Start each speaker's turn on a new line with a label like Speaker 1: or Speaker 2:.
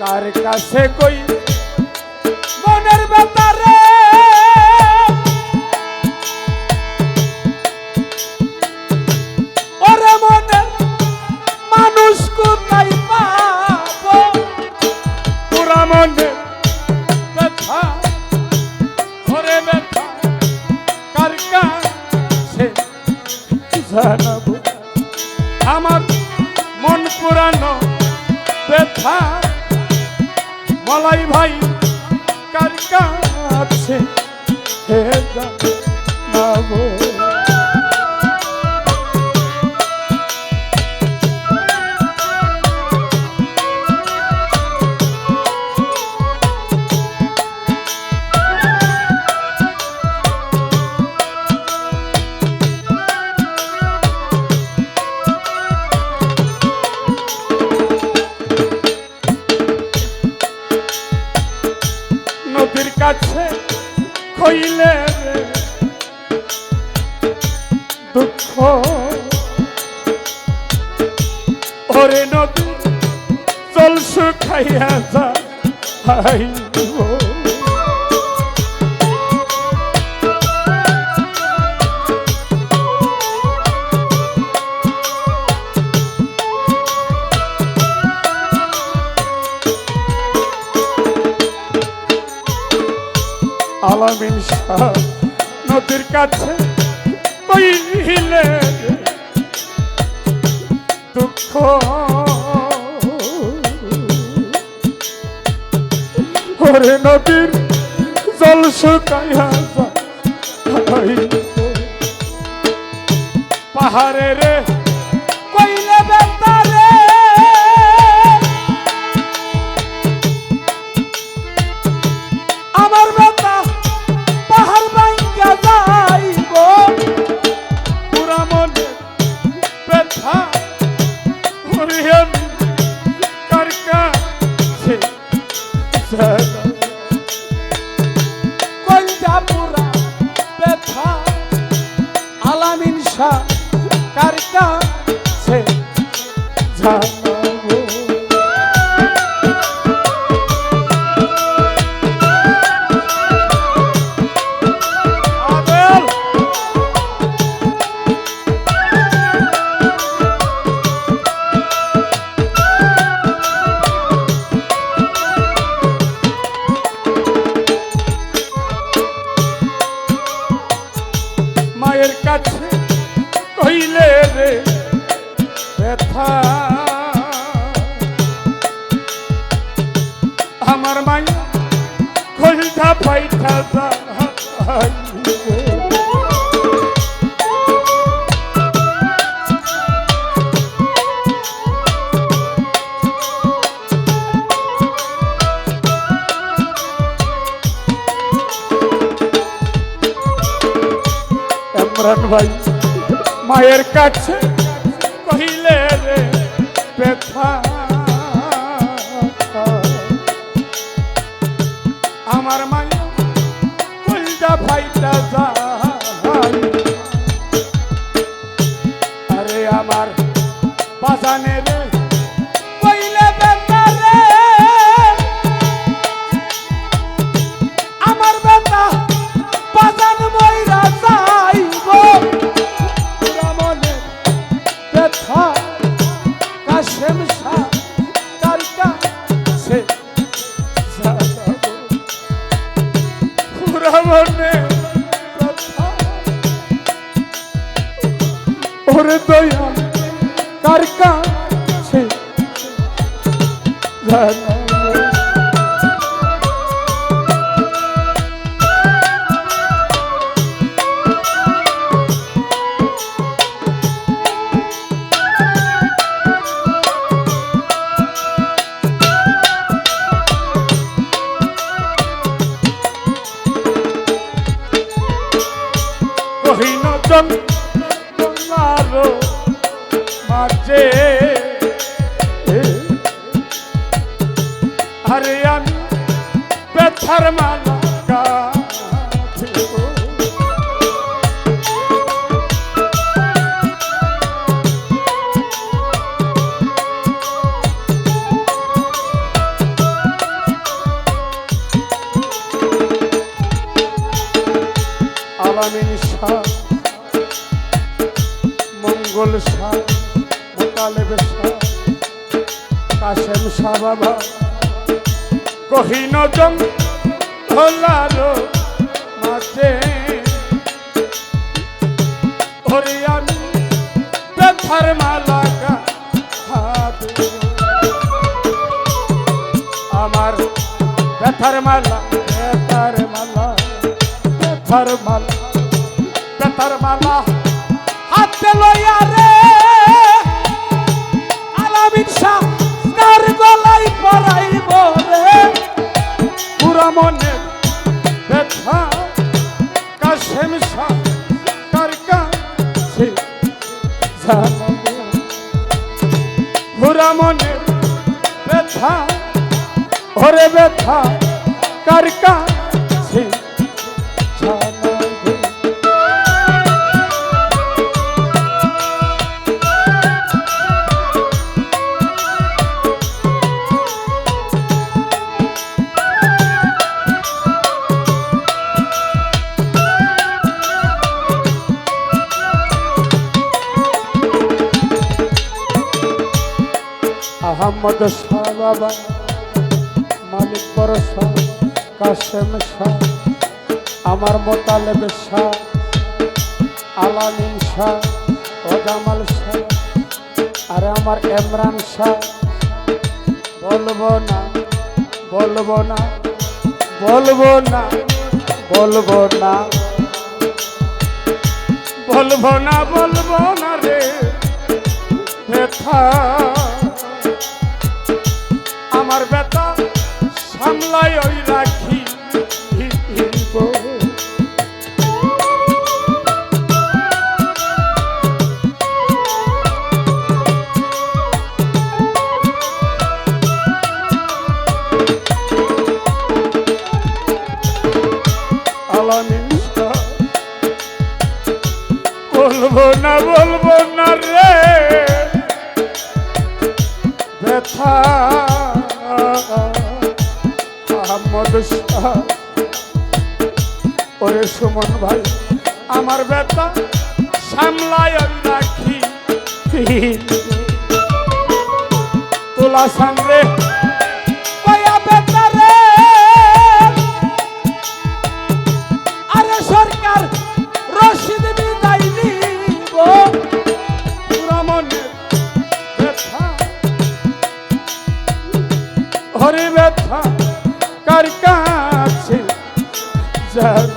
Speaker 1: কার কাছে কই? মনের ব্যাপারে। ওরে মনের মানুষ কোথায় পাবো? পুরা মনে ব্যথা ওরে ব্যথা, কার কাছে জানাব? আমার মন পুরানো ব্যথা। মলাই ভাই কার কাছে হে জানাব কইলে দুঃখ। ওরে নদী জল শুকাইয়া যা আলামিন শাহ নদীর কাছে কইলে দুঃখ ওরে নদীর জল শুকাইয়া পাহাড়ে রে জানাব যাইব ইমরান ভাই মায়ের কাছে কহিলে রে ব্যথা মনে ওরে দয়া কার কাছে? তোমার মাঝে। আরে আমি ব্যথার মালা আলামিন মঙ্গল শাহ কাশেম শাহ বাবা কহিন জং হলারো মাঝে। আমি ব্যথার মালা আমার মালা, ব্যথার মালা ব্যথার মালা মালা। হাতে লইয়া রে। আলামিন শাহ কার গলায় পরাইব রে? পুরা মনে ব্যথা। কাশেম শাহ কার কাছে পুরা মনে ব্যথা ওরে ব্যথা কার কাছে আহমদ শাহ বাবা মালিক বড় শাহ, কাশেম শাহ, আমার মোতালেব শাহ, আলামিন শাহ, ওজামাল শাহ, আরে আমার এমরান শাহ। বলব না বলব না বলব না বলব না। বলব না বলব না রে, ব্যথা। আমার ব্যথা সামলাই ওই রাখি। বলব না বলব না রে। ব্যথা আহমদ শাহ। ওরে সুমন ভাই আমার ব্যথা সামলায় রাখি। তোলা সামনে sun